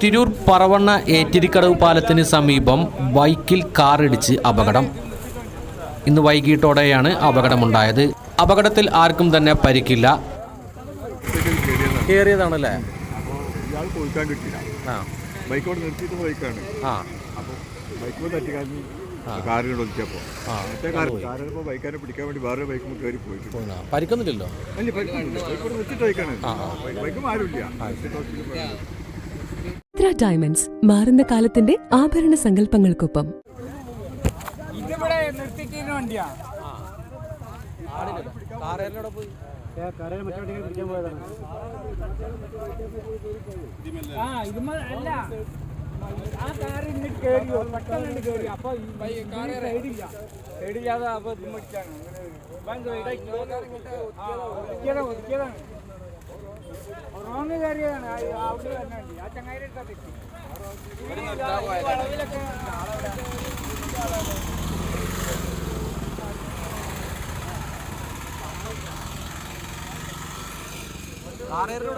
തിരൂർ പറവണ്ണ ഏറ്റിരിക്കടവ് പാലത്തിന് സമീപം ബൈക്കിൽ കാറിടിച്ച് അപകടം. ഇന്ന് വൈകിട്ടോടെയാണ് അപകടമുണ്ടായത്. അപകടത്തിൽ ആർക്കും തന്നെ പരിക്കില്ല. കയറിയതാണല്ലേ അപ്പോൾ ഇയാൾ പോയിക്കാൻ കിട്ടില്ല ആ. ബൈക്കോട് നിർത്തിയിട്ട് ബൈക്കാണ് ആ. അപ്പോൾ ബൈക്കോട് തട്ടിക്കാഞ്ഞ് കാറിനോട് മറ്റേ കാർ കാറിപ്പോൾ ബൈക്കാരെ പിടിക്കാൻ വേണ്ടി വേറെ ബൈക്കിൽ കയറി പോയിട്ടുണ്ട്. പരിക്കൊന്നുമില്ലല്ലോ? അല്ല ബൈക്കോട് നിർത്തിയിട്ട് ബൈക്കാണ് ബൈക്കും ആരുമില്ല. ചിത്ര ഡയമണ്ട്സ് മാറുന്ന കാലത്തിന്റെ ആഭരണ സങ്കല്പങ്ങൾക്കൊപ്പം? ഇതിവിടെ നിർത്തിക്കുന്ന വണ്ടിയാ. ആ കാറ് ഇന്നിട്ട് കേറിയോ പെട്ടെന്ന് കേറി അപ്പൊ സൈഡില്ല സൈഡില്ലാതെ അപ്പൊ ഇത് മുടിച്ചാണ് ഒതുക്കിയതാണ് റോങ് കയറിയതാണ്. അവിടെ പോയി വണ്ടി ആ ചങ്ങായിരെ എടുത്താ തെറ്റി. വളവിലൊക്കെ കാറേരെ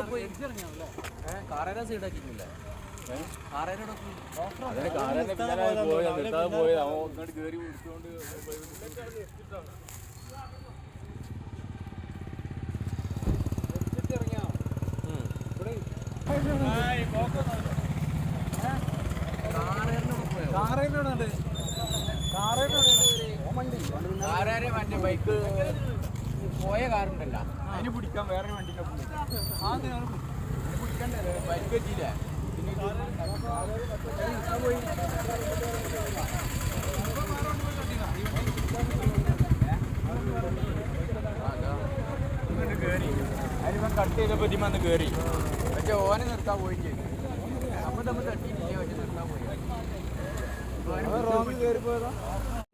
മറ്റേ ബൈക്ക് പോയ കാറുണ്ടല്ലോ അതിന് പിടിക്കാൻ വേറെ വണ്ടിന്റെ പിടിക്കണ്ടേ ബൈക്ക് എത്തിയില്ലേ അതിനിപ്പം കട്ട് ചെയ്തപ്പോൾ ഇതിമ വന്ന് കയറി പക്ഷെ ഓനെ നിർത്താൻ പോയി ചെയ്തു. അപ്പം നമ്മൾ തട്ടിയിട്ടില്ലേ പക്ഷെ നിർത്താൻ പോയി. റോങ്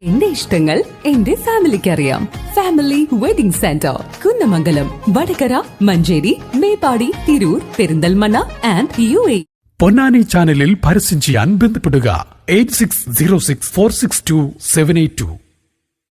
എന്റെ ഇഷ്ടങ്ങൾ എന്റെ ഫാമിലിക്ക് അറിയാം family wedding centre Kunnamangalam Vadakara Manjeri Meppadi Tirur Perinthalmanna and U A Ponnani ചാനലിൽ പരസ്യം ചെയ്യാൻ ബന്ധപ്പെടുക. Eight six zero six four six two seven eight two